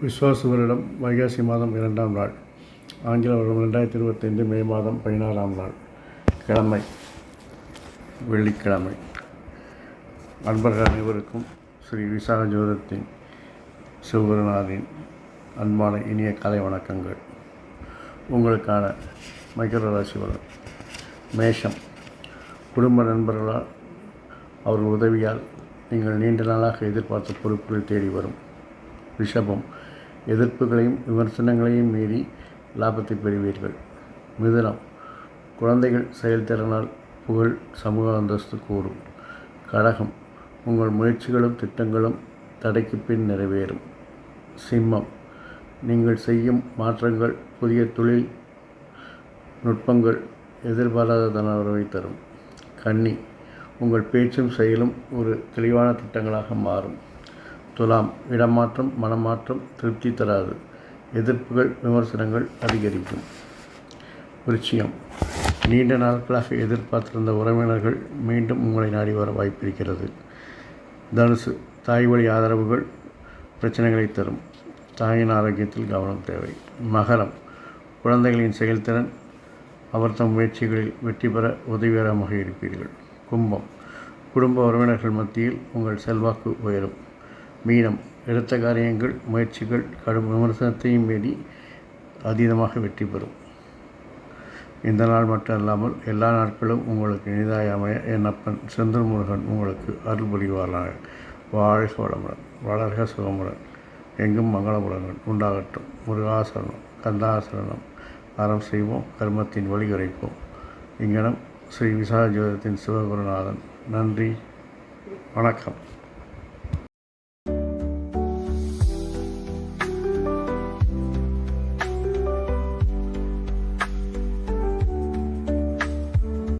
விஸ்வாசுவரிடம் விஸ்வாச வருடம் வைகாசி மாதம் இரண்டாம் நாள். ஆங்கில வருடம் ரெண்டாயிரத்தி இருபத்தைந்து மே மாதம் பதினாறாம் நாள். கிழமை வெள்ளிக்கிழமை. அன்பர்கள் அனைவருக்கும் ஸ்ரீ விசாக ஜோதத்தின் சிவகுருநாதின் அன்பான இனிய கலை வணக்கங்கள். உங்களுக்கான மகர ராசி வரும் மேஷம். குடும்ப நண்பர்களால் அவர்கள் உதவியால் நீங்கள் நீண்ட நாளாக எதிர்பார்த்த பொறுப்புகள் தேடி வரும். ரிஷபம். எதிர்ப்புகளையும் விமர்சனங்களையும் மீறி லாபத்தை பெறுவீர்கள். மிதுனம். குழந்தைகள் செயல்திறனால் புகழ் சமூக அந்தஸ்து கூறும் கடகம். உங்கள் முயற்சிகளும் திட்டங்களும் தடைக்கு பின் நிறைவேறும். சிம்மம். நீங்கள் செய்யும் மாற்றங்கள் புதிய தொழில் நுட்பங்கள் எதிர்பாராத தனவரவை தரும். கன்னி உங்கள் பேச்சும் செயலும் ஒரு தெளிவான திட்டங்களாக மாறும். துலாம் இடமாற்றம் மனமாற்றம் திருப்தி தராது. எதிர்ப்புகள் விமர்சனங்கள் அதிகரிக்கும். விருச்சியம் நீண்ட நாட்களாக எதிர்பார்த்திருந்த உறவினர்கள் மீண்டும் உங்களை நாடி வர வாய்ப்பிருக்கிறது. தனுசு தாய் வழி ஆதரவுகள் பிரச்சனைகளை தரும். தாயின் ஆரோக்கியத்தில் கவனம் தேவை. மகரம் குழந்தைகளின் செயல்திறன் அவர் தம் முயற்சிகளில் வெற்றி பெற உதவிகரமாக இருப்பீர்கள். கும்பம் குடும்ப உறவினர்கள் மத்தியில் உங்கள் செல்வாக்கு உயரும். மீனம் எடுத்த காரியங்கள் முயற்சிகள் கடும் விமர்சனத்தையும் மீறி அதீதமாக வெற்றி பெறும். இந்த நாள் மட்டும் இல்லாமல் எல்லா நாட்களும் உங்களுக்கு இனிதாய் அமைய என் அப்பன் செந்தூர் முருகன் உங்களுக்கு அருள் புரிவாராக. வாழ்க வளமுடன் வளர்க சுகமுடன். எங்கும் மங்களபுரங்கள் உண்டாகட்டும். முருகாசரணம் கந்தாசரணம் அறம் செய்வோம் கர்மத்தின் வழி குறைப்போம் இங்கனம் ஸ்ரீ விசாஜோதத்தின் சிவகுருநாதன். நன்றி. வணக்கம்.